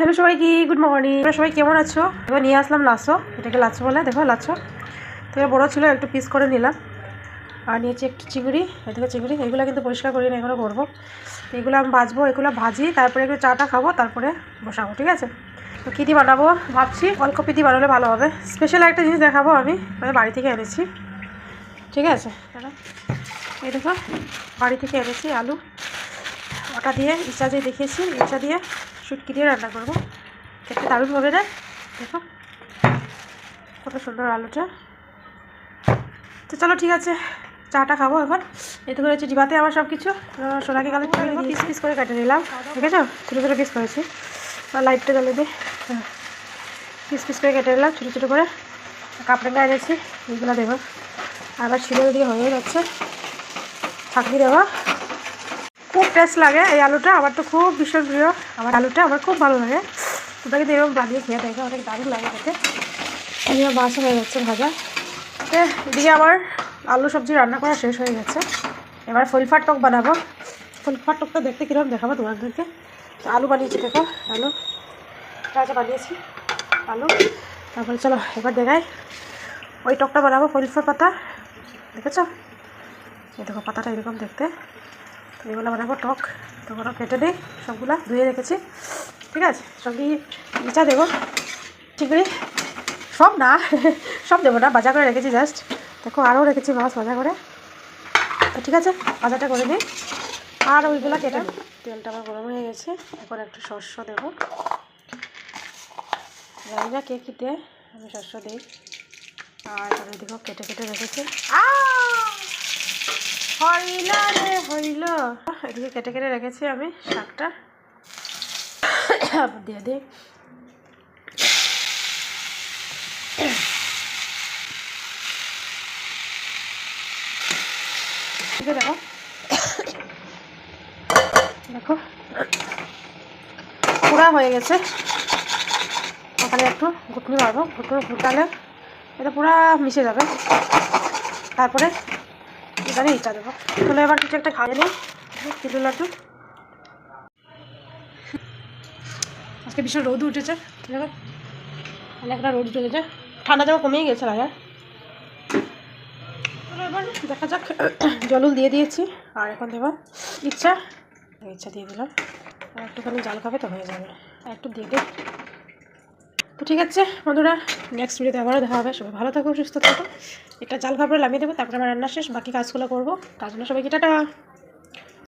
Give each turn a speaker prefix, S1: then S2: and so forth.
S1: Hello সবাই কি good morning তোমরা সবাই কেমন আছো? এবার নিয়ে আসলাম লাচ্ছো, এটাকে লাচ্ছো বলে, দেখো লাচ্ছো। তো এবার বড়ো ছিল, একটু পিস করে নিলাম। আর নিয়েছি একটু চিংড়ি এদিকে চিংড়ি, এগুলো কিন্তু পরিষ্কার করি না এগুলো করব এগুলো আমি ভাজবো, এগুলো ভাজি, তারপরে একটু চাটা খাব, তারপরে বসাবো, ঠিক আছে? তো কী দিয়ে বানাবো ভাবছি অলকপি দিয়ে বানালে ভালো হবে। স্পেশাল একটা জিনিস দেখাবো আমি আমি বাড়ি থেকে এনেছি। ঠিক আছে। এই দেখো, বাড়ি থেকে এনেছি আলু। ওটা দিয়ে ইচা দিয়ে দেখিয়েছি, ইচা দিয়ে শুটকি দিয়ে রান্না করব। দেখতে দারুণ হবে না? দেখো, কত সুন্দর আলুটা। তো চলো ঠিক আছে, চাটা খাব এখন। এই তো করেছি ডিবাতে আমার সব কিছু সোনাকে কালে পিস পিস করে কেটে নিলাম। ঠিক আছে ছোটো ছোটো পিস করেছি। বা লাইটটা জ্বালিয়ে দিই হ্যাঁ। পিস পিস করে কেটে নিলাম, ছোটো ছোটো করে। কাপড়েঙ্গা এনেছি এইগুলো দেবো। আবার ছিঁড়ে দিয়ে হয়ে যাচ্ছে। ছাঁকনি দেবো। খুব টেস্ট লাগে এই আলুটা, আমার তো খুব ভীষণ প্রিয়। আমার আলুটা আমার খুব ভালো লাগে। তোমরা কিন্তু এরকম বানিয়ে খেয়ে দেখো, অনেক দারুণ লাগে খেতে। এদিকে মাছ হয়ে যাচ্ছে ভাজা। এদিকে আমার আলু সবজি রান্না করা শেষ হয়ে গেছে। এবার ফুলফার টক বানাবো। ফুলফার টকটা দেখতে কীরকম দেখাবো তোমাদেরকে। আলু বানিয়েছি, দেখো, আলু। রাজা বানিয়েছি, আলু। তারপরে চলো, এবার দেখাই। ওই টকটা বানাবো ফুলফার পাতা। দেখেছ? এই দেখো, পাতাটা এরকম দেখতে। এগুলো বানাবো টক তো ওগুলো কেটে দিই সবগুলো ধুয়ে রেখেছি। ঠিক আছে? সঙ্গে ইচা দেবো। চিংড়ি সব না, সব দেবো না বাজা করে রেখেছি জাস্ট দেখো আরও রেখেছি মাছ ভাজা করে। তো ঠিক আছে ভাজাটা করে দিই আর ওইগুলো কেটে তেলটা আমার গরম হয়ে গেছে। এখন একটু শস্য দেবো। জানি না কে কী আমি শস্য দিই। আর দেখো, কেটে কেটে রেখেছি। আ হইল রে হইল এদিকে কেটে কেটে রেখেছি আমি শাকটা দিয়ে দিই দেখো দেখো পুরা হয়ে গেছে। ওখানে একটু ঘুটনি মারবো ঘুটনি ঘুটালে এটা পুরা মিশে যাবে তারপরে এখানে ইটা দেবো তাহলে এবার কিছু একটা খাইয়ে নিই তিল লাড্ডু। আজকে ভীষণ রোদ উঠেছে অনেকটা রোদ উঠেছে। ঠান্ডা জামা কমেই গেছে আগে চলো এবার দেখা যাক। জলুল দিয়ে দিয়েছি, আর এখন দেবো ইচ্ছা। ইচ্ছা দিয়ে দিলাম। আর একটুখানি জাল খাবে তো হয়ে যাবে। একটু দিয়ে তো ঠিক আছে, বন্ধুরা নেক্সট ভিডিওতে আবারও দেখা হবে। সবাই ভালো থাকো, সুস্থ থাকো। একটা জাল খাবার নামিয়ে দেবো, তারপরে আমার রান্না শেষ, বাকি কাজগুলো করব। তার জন্য সবাইকে, টাটা!